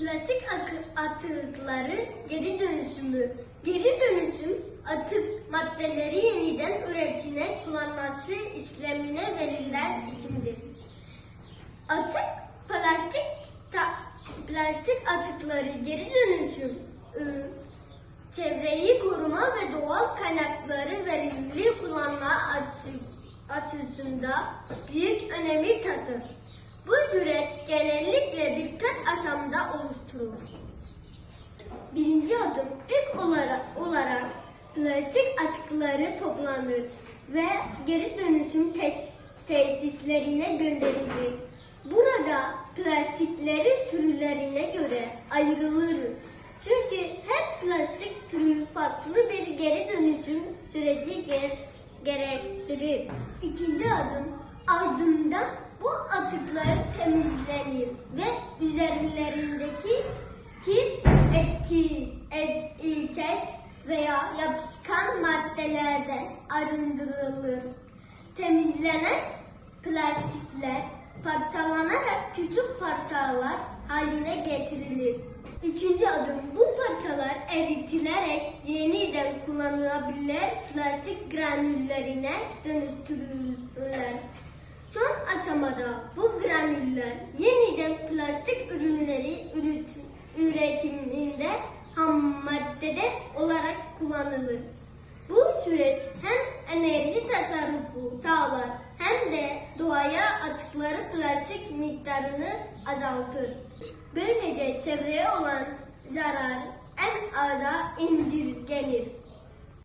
Plastik akı- atıkları geri dönüşümü. Geri dönüşüm atık maddeleri yeniden üretine kullanması işlemine verilen isimdir. Atık plastik ta- plastik atıkları geri dönüşüm ıı, çevreyi koruma ve doğal kaynakları verimli kullanma açı- açısında büyük önemi taşır. Bu birkaç aşamada oluşturulur. Birinci adım ilk olarak, olarak plastik atıkları toplanır ve geri dönüşüm tes- tesislerine gönderilir. Burada plastikleri türlerine göre ayrılır. Çünkü her plastik türü farklı bir geri dönüşüm süreci ger- gerektirir. İkinci adım atıklar temizlenir ve üzerlerindeki kir, etki, etiket veya yapışkan maddelerden arındırılır. Temizlenen plastikler parçalanarak küçük parçalar haline getirilir. Üçüncü adım bu parçalar eritilerek yeniden kullanılabilir plastik granüllerine dönüştürülürler. Son aşamada bu granüller yeniden plastik ürünleri üret- üretiminde ham maddede olarak kullanılır. Bu süreç hem enerji tasarrufu sağlar hem de doğaya atıkları plastik miktarını azaltır. Böylece çevreye olan zarar en aza indirgenir.